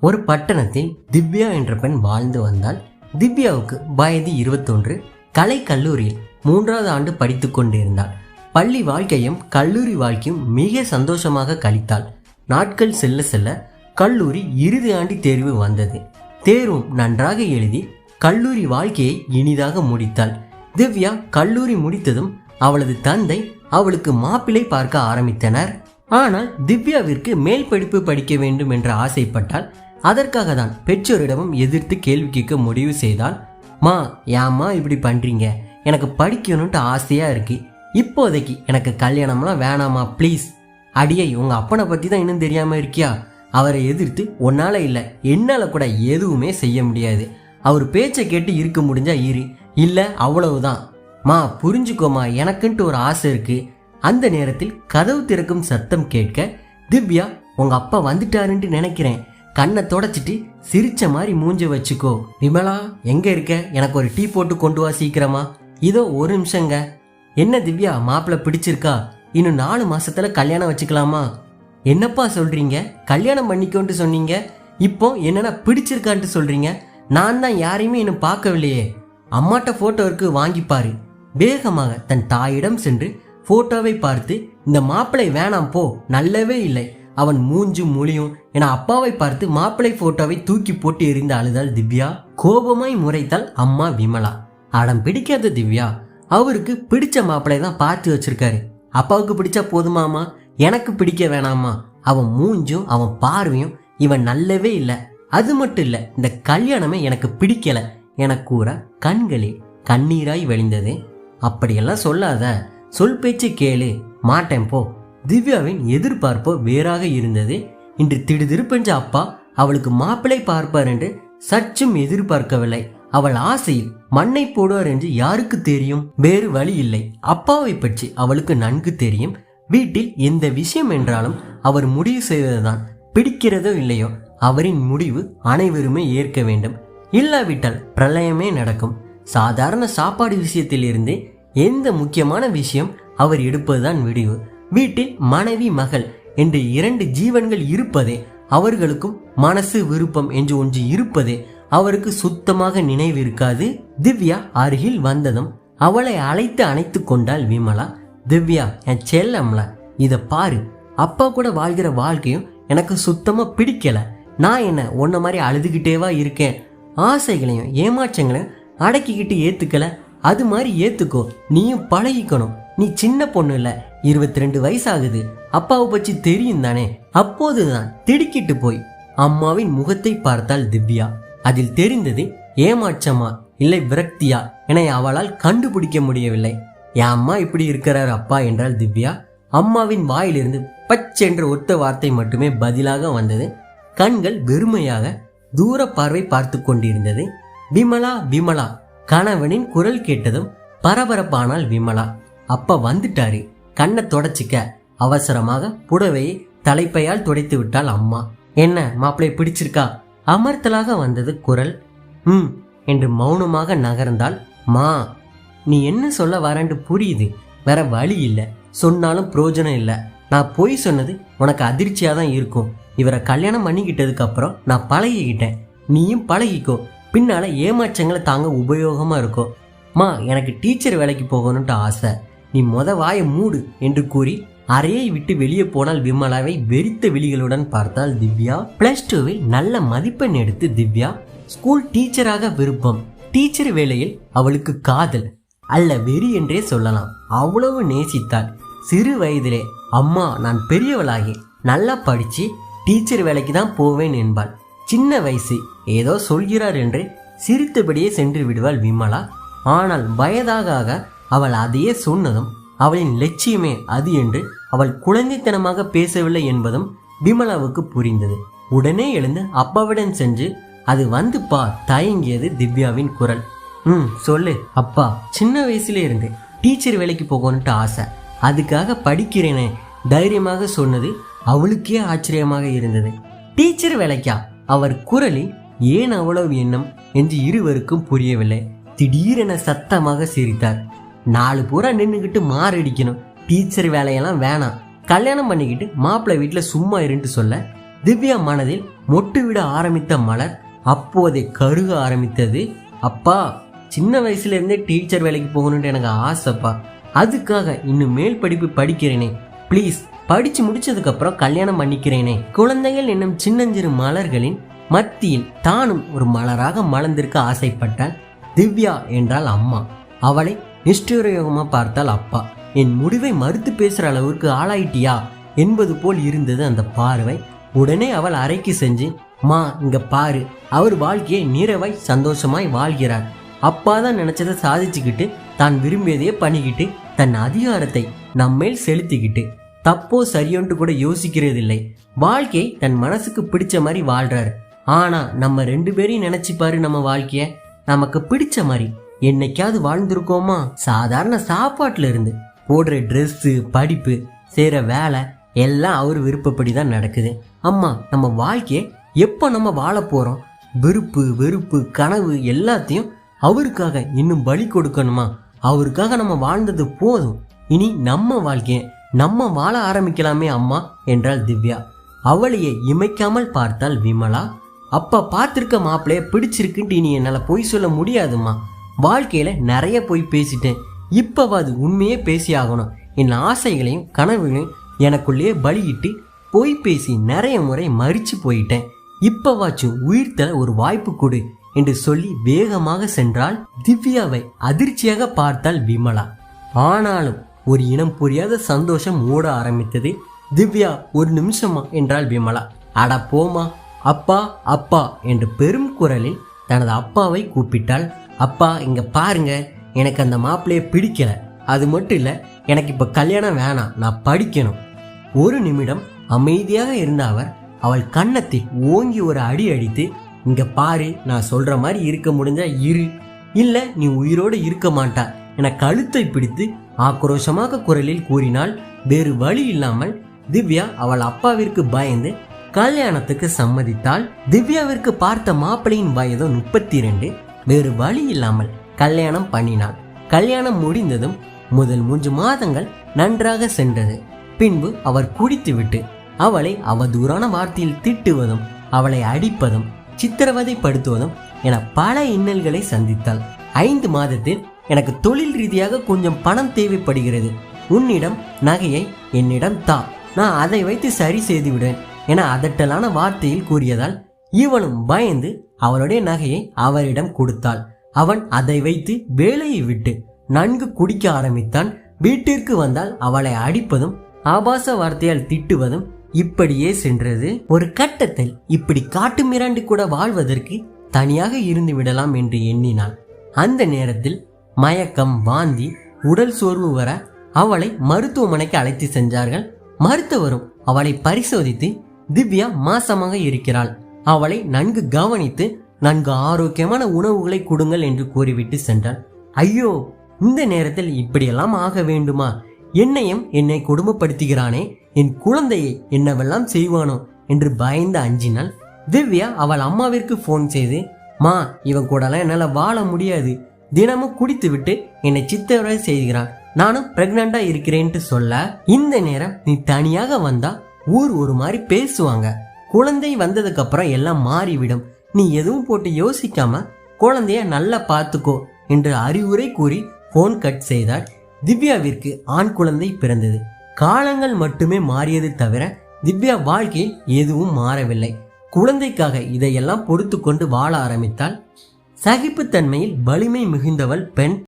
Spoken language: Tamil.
ஒரு பட்டணத்தில் திவ்யா என்ற பெண் வாழ்ந்து வந்தால் திவ்யாவுக்கு வயது இருபத்தொன்று. கலை கல்லூரியில் மூன்றாவது ஆண்டு படித்து கொண்டிருந்தாள். பள்ளி வாழ்க்கையும் கல்லூரி வாழ்க்கையும் மிக சந்தோஷமாக கழித்தாள். நாட்கள் செல்ல செல்ல கல்லூரி இறுதி ஆண்டு தேர்வு வந்தது. தேர்வும் நன்றாக எழுதி கல்லூரி வாழ்க்கையை இனிதாக முடித்தாள். திவ்யா கல்லூரி முடித்ததும் அவளது தந்தை அவளுக்கு மாப்பிள்ளை பார்க்க ஆரம்பித்தனர். ஆனால் திவ்யாவிற்கு மேல் படிப்பு படிக்க வேண்டும் என்று ஆசைப்பட்டால் அதற்காக தான் பெற்றோரிடமும் எதிர்த்து கேள்வி கேட்க முடிவு செய்தால் மா ஏம்மா இப்படி பண்றீங்க? எனக்கு படிக்கணும்ட்டு ஆசையா இருக்கு. இப்போதைக்கு எனக்கு கல்யாணம்லாம் வேணாமா ப்ளீஸ். அடியை உங்க அப்பனை பத்தி தான் இன்னும் தெரியாம இருக்கியா? அவரை எதிர்த்து உன்னால் இல்ல என்னால கூட எதுவுமே செய்ய முடியாது. அவர் பேச்சை கேட்டு இருக்க முடிஞ்சா இரு. இல்ல அவ்வளவுதான். மா புரிஞ்சுக்கோமா எனக்குன்ட்டு ஒரு ஆசை இருக்கு. அந்த நேரத்தில் கதவு திறக்கும் சத்தம் கேட்க திவ்யா உங்க அப்பா வந்துட்டாருன்ட்டு நினைக்கிறேன். கண்ணை தொடச்சிட்டு சிரிச்ச மாதிரி மூஞ்ச வச்சுக்கோ. விமலா எங்க இருக்க? எனக்கு ஒரு டீ போட்டு கொண்டு வா சீக்கிரமா. இதோ ஒரு நிமிஷங்க. என்ன திவ்யா மாப்பிள்ள பிடிச்சிருக்கா? இன்னும் நாலு மாசத்துல கல்யாணம் வச்சுக்கலாமா? என்னப்பா சொல்றீங்க? கல்யாணம் பண்ணிக்கோன்ட்டு சொன்னீங்க. இப்போ என்னன்னா பிடிச்சிருக்கான்ட்டு சொல்றீங்க. நான் தான் யாரையுமே இன்னும் பார்க்கவில்லையே. அம்மாட்ட போட்டோ இருக்கு வாங்கிப்பாரு வேகமாக தன் தாயிடம் சென்று போட்டோவை பார்த்து இந்த மாப்பிளை வேணாம் போ நல்லவே இல்லை. அவன் மூஞ்சும் மொழியும் என அப்பாவை பார்த்து மாப்பிள்ளை போட்டோவை தூக்கி போட்டு எறிந்து அழுதாள் திவ்யா. கோபமாய் முறைத்தாள் அம்மா விமலா. அடம் பிடிக்காத திவ்யா. அவருக்கு பிடிச்ச மாப்பிள்ளை தான் பார்த்து வச்சிருக்காரு. அப்பாவுக்கு பிடிச்சா போதுமாமா எனக்கு பிடிக்க வேணாமா? அவன் மூஞ்சும் அவன் பார்வையும் இவன் நல்லவே இல்லை. அது மட்டும் இல்லை இந்த கல்யாணமே எனக்கு பிடிக்கல என கூற கண்களே கண்ணீராய் வழிந்தது. அப்படியெல்லாம் சொல்லாத. சொல் பேச்சு கேளு. மாட்டேன் போ. திவ்யாவின் எதிர்பார்ப்போ வேறாக இருந்தது. இன்று திடுதிருப்பென்ற அப்பா அவளுக்கு மாப்பிளை பார்ப்பார் என்று சற்றும் எதிர்பார்க்கவில்லை. அவள் ஆசையில் மண்ணை போடுவார் என்று யாருக்கு தெரியும்? வேறு வழி இல்லை. அப்பாவை பற்றி அவளுக்கு நன்கு தெரியும். வீட்டில் எந்த விஷயம் என்றாலும் அவர் முடிவு செய்வதுதான். பிடிக்கிறதோ இல்லையோ அவரின் முடிவு அனைவருமே ஏற்க வேண்டும். இல்லாவிட்டால் பிரளயமே நடக்கும். சாதாரண சாப்பாடு விஷயத்தில் இருந்து எந்த முக்கியமான விஷயம் அவர் எடுப்பதுதான் முடிவு வீட்டில் மனைவி மகள் என்று இரண்டு ஜீவன்கள் இருப்பதே அவர்களுக்கும் மனசு விருப்பம் என்று ஒன்று இருப்பதே அவருக்கு சுத்தமாக நினைவு இருக்காது திவ்யா அருகில் வந்ததும் அவளை அழைத்து அணைத்து கொண்டாள் விமலா. திவ்யா என் செல்லம்ல இதை பாரு. அப்பா கூட வாழ்கிற வாழ்க்கையும் எனக்கு சுத்தமா பிடிக்கல. நான் என்ன உன்ன மாதிரி அழுதுகிட்டேவா இருக்கேன்? ஆசைகளையும் ஏமாற்றங்களையும் அடக்கிக்கிட்டு ஏத்துக்கல. அது மாதிரி ஏத்துக்கோ. நீயும் பழகிக்கணும். நீ சின்ன பொண்ணு இல்லை. இருபத்தி ரெண்டு வயசாகுது. அப்பாவை பற்றி தெரியும் தானே? அப்போதுதான் திடுக்கிட்டு போய் அம்மாவின் முகத்தை பார்த்தாள் திவ்யா. அதில் தெரிந்தது ஏமாற்றமா? இல்லை விரக்தியா? என அவளால் கண்டுபிடிக்க முடியவில்லை. என் அம்மா இப்படி இருக்கிறார் அப்பா? என்றால் திவ்யா. அம்மாவின் வாயிலிருந்து பச்சென்ற ஒத்த வார்த்தை மட்டுமே பதிலாக வந்தது. கண்கள் வெறுமையாக தூர பார்வை பார்த்து கொண்டிருந்தது. விமலா விமலா கணவனின் குரல் கேட்டதும் பரபரப்பானாள் விமலா. அப்பா வந்துட்டாரு. கண்ணை தொடச்சிக்க அவசரமாக புடவையை தலைப்பையால் துடைத்து விட்டாள் அம்மா. என்ன மாப்பிள்ளை பிடிச்சிருக்கா? அமர்த்தலாக வந்தது குரல். ம் என்று மௌனமாக நகர்ந்தால் மா. நீ என்ன சொல்ல வரேன்னு புரியுது. வேற வழி இல்லை. சொன்னாலும் பிரயோஜனம் இல்லை. நான் பொய் சொன்னது உனக்கு அதிர்ச்சியாக தான் இருக்கும். இவரை கல்யாணம் பண்ணிக்கிட்டதுக்கு அப்புறம் நான் பழகிக்கிட்டேன். நீயும் பழகிக்கோ. பின்னால் ஏமாற்றங்களை தாங்க உபயோகமாக இருக்கும். மா எனக்கு டீச்சர் வேலைக்கு போகணுன்ட்டு ஆசை. நீ மொத வாயை மூடு என்று கூறி அறையை விட்டு வெளியே போனால் விமலாவை வெறித்த விழிகளுடன் பார்த்தால் திவ்யா பிளஸ் டூவில் நல்ல மதிப்பெண் எடுத்து திவ்யா ஸ்கூல் டீச்சராக விருப்பம். டீச்சர் வேலையில் அவளுக்கு காதல். அல்ல வெறி என்றே சொல்லலாம். அவ்வளவு நேசித்தாள். சிறு வயதிலே அம்மா நான் பெரியவளாகி நல்லா படிச்சு டீச்சர் வேலைக்கு தான் போவேன் என்பாள். சின்ன வயசு ஏதோ சொல்கிறார் என்று சிரித்தபடியே சென்று விடுவாள் விமலா. ஆனால் வயதாக ஆக அவள் அதையே சொன்னதும் அவளின் லட்சியமே அது என்று அவள் குழந்தைத்தனமாக பேசவில்லை என்பதும் விமலாவுக்கு புரிந்தது. உடனே எழுந்து அப்பாவிடம் சென்று அது வந்து பா தயங்கியது திவ்யாவின் குரல். ம் சொல்லு அப்பா சின்ன வயசுல இருந்து டீச்சர் வேலைக்கு போகணுன்ட்டு ஆசை. அதுக்காக படிக்கிறேனே தைரியமாக சொன்னது அவளுக்கே ஆச்சரியமாக இருந்தது. டீச்சர் வேலைக்கா? அவர் குரலில் ஏன் அவ்வளவு எண்ணம்? என்று இருவருக்கும் புரியவில்லை. திடீரென சத்தமாக சிரித்தார். நாலு பூரா நின்றுக்கிட்டு மாரடிக்கணும். டீச்சர் வேலையெல்லாம் வேணாம். கல்யாணம் பண்ணிக்கிட்டு மாப்பிள்ளை வீட்டில் சும்மா இருன்ட்டு சொல்ல திவ்யா மனதில் மொட்டு விட ஆரம்பித்த மலர் அப்போதே கருக ஆரம்பித்தது. அப்பா சின்ன வயசுலேருந்தே டீச்சர் வேலைக்கு போகணுன்ட்டு எனக்கு ஆசைப்பா. அதுக்காக இன்னும் மேல் படிப்பு படிக்கிறேனே. ப்ளீஸ் படித்து முடிச்சதுக்கப்புறம் கல்யாணம் பண்ணிக்கிறேனே. குழந்தைகள் என்னும் சின்னஞ்சிறு மலர்களின் மத்தியில் தானும் ஒரு மலராக மலர்ந்திருக்க ஆசைப்பட்டாள் திவ்யா என்றால் அம்மா. அவளை நிஷ்டூரயோகமா பார்த்தால் அப்பா. என் முடிவை மறுத்து பேசுகிற அளவுக்கு ஆளாயிட்டியா? என்பது போல் இருந்தது அந்த பார்வை. உடனே அவள் அறைக்கு செஞ்சு மா இங்க பாரு. அவர் வாழ்க்கையை நீரவாய் சந்தோஷமாய் வாழ்கிறார். அப்பா தான் நினைச்சதை சாதிச்சுக்கிட்டு தான் விரும்பியதையே பண்ணிக்கிட்டு தன் அதிகாரத்தை நம்மேல் செலுத்திக்கிட்டு. தப்போ சரியொன்று கூட யோசிக்கிறதில்லை. வாழ்க்கையை தன் மனசுக்கு பிடிச்ச மாதிரி வாழ்றாரு. ஆனா நம்ம ரெண்டு பேரையும் நினைச்சு பாரு நம்ம வாழ்க்கைய. நமக்கு பிடிச்ச மாதிரி. என்னைக்காவது வாழ்ந்திருக்கோமா? சாதாரண சாப்பாட்டுல இருந்து. போடுற ட்ரெஸ்ஸு படிப்பு செய்கிற வேலை எல்லாம் அவர் விருப்பப்படி தான் நடக்குது. அம்மா நம்ம வாழ்க்கையை எப்போ நம்ம வாழ போகிறோம் விருப்பு வெறுப்பு கனவு எல்லாத்தையும் அவருக்காக இன்னும் பலி கொடுக்கணுமா? அவருக்காக நம்ம வாழ்ந்தது போதும். இனி நம்ம வாழ்க்கையை நம்ம வாழ ஆரம்பிக்கலாமே அம்மா என்றாள் திவ்யா. அவளையே இமைக்காமல் பார்த்தாள் விமலா. அப்பா பார்த்துருக்க மாப்பிள்ளைய பிடிச்சிருக்குன்ட்டு இனி என்னால் பொய் சொல்ல முடியாதும்மா. வாழ்க்கையில் நிறைய போய் பேசிட்டேன். இப்போவாது உண்மையே பேசி ஆகணும் என் ஆசைகளையும் கனவுகளையும் எனக்குள்ளேயே பலியிட்டு பொய் பேசி நிறைய முறை மறித்து போயிட்டேன். இப்போவாச்சும் உயிர் தர ஒரு வாய்ப்பு கொடு என்று சொல்லி வேகமாக சென்றால் திவ்யாவை அதிர்ச்சியாக பார்த்தாள் விமலா. ஆனாலும் ஒரு இனம் புரியாத சந்தோஷம் ஓட ஆரம்பித்தது திவ்யா ஒரு நிமிஷமா என்றாள் விமலா. அட போமா அப்பா அப்பா என்று பெரும் குரலில் தனது அப்பாவை கூப்பிட்டாள். அப்பா இங்க பாருங்க. எனக்கு அந்த மாப்பிள்ளைய பிடிக்கல. அது மட்டும் இல்ல எனக்கு இப்ப கல்யாணம் வேணாம். நான் படிக்கணும். ஒரு நிமிடம் அமைதியாக இருந்த அவர் அவள் கன்னத்தில் ஓங்கி ஒரு அடி அடித்து இங்க பாரு நான் சொல்ற மாதிரி இருக்க முடிஞ்சா இரு. இல்ல நீ உயிரோடு இருக்க மாட்டா. என கழுத்தை பிடித்து ஆக்ரோஷமாக குரலில் கூறினாள் வேறு வழி இல்லாமல் திவ்யா அவள் அப்பாவிற்கு பயந்து கல்யாணத்துக்கு சம்மதித்தாள். திவ்யாவிற்கு பார்த்த மாப்பிள்ளையின் வயதோ முப்பத்தி ரெண்டு. வேறு வழி இல்லாமல் கல்யாணம் பண்ணினாள். கல்யாணம் முடிந்ததும் முதல் மூன்று மாதங்கள் நன்றாக சென்றது. பின்பு அவர் குடித்துவிட்டு அவளை அவதூறான வார்த்தையில் திட்டுவதும் அவளை அடிப்பதும் சித்திரவதைப்படுத்துவதும் என பல இன்னல்களை சந்தித்தாள். ஐந்து மாதத்தில் எனக்கு தொழில் ரீதியாக கொஞ்சம் பணம் தேவைப்படுகிறது. உன்னிடம் நகையை என்னிடம் தா. நான் அதை வைத்து சரி செய்து விடுவேன் என அதட்டலான வார்த்தையில் கூறியதால் இவனும் பயந்து அவளுடைய நகையை அவரிடம் கொடுத்தாள். அவன் அதை வைத்து வேலையை விட்டு நன்கு குடிக்க ஆரம்பித்தான். வீட்டிற்கு வந்தால் அவளை அடிப்பதும் ஆபாச வார்த்தையால் திட்டுவதும் இப்படியே சென்றது. ஒரு கட்டத்தில் இப்படி காட்டு மிராண்டி கூட வாழ்வதற்கு தனியாக இருந்து விடலாம் என்று எண்ணினாள். அந்த நேரத்தில் மயக்கம் வாந்தி உடல் சோர்வு வர அவளை மருத்துவமனைக்கு அழைத்து சென்றார்கள். மருத்துவரும் அவளை பரிசோதித்து திவ்யா மாசமாக இருக்கிறாள். அவளை நன்கு கவனித்து நன்கு ஆரோக்கியமான உணவுகளை கொடுங்கள் என்று கூறிவிட்டு சென்றாள். ஐயோ இந்த நேரத்தில் இப்படியெல்லாம் ஆக வேண்டுமா? என்னையும் என்னை கொடுமைப்படுத்துகிறானே? என் குழந்தையை என்னவெல்லாம் செய்வானோ? என்று பயந்து அஞ்சினாள். திவ்யா அவள் அம்மாவிற்கு ஃபோன் செய்து மா இவன் கூடலாம் என்னால் வாழ முடியாது. தினமும் குடித்து விட்டு என்னை சித்தவரை செய்கிறான். நானும் பிரெக்னண்டா இருக்கிறேன்ட்டு சொல்ல இந்த நேரம் நீ தனியாக வந்தா ஊர் ஒரு மாதிரி பேசுவாங்க. குழந்தை வந்ததுக்கப்புறம் எல்லாம் மாறிவிடும். நீ எதுவும் போட்டு யோசிக்காம குழந்தைய நல்லா பார்த்துக்கோ என்று அறிவுரை கூறி போன் கட் செய்தார் திவ்யாவிற்கு ஆண் குழந்தை பிறந்தது. காலங்கள் மட்டுமே மாறியது தவிர திவ்யா வாழ்க்கையில் எதுவும் மாறவில்லை. குழந்தைக்காக இதையெல்லாம் பொறுத்து கொண்டு வாழ ஆரம்பித்தால் சகிப்புத்தன்மையில் வலிமை மிகுந்தவள் பெண்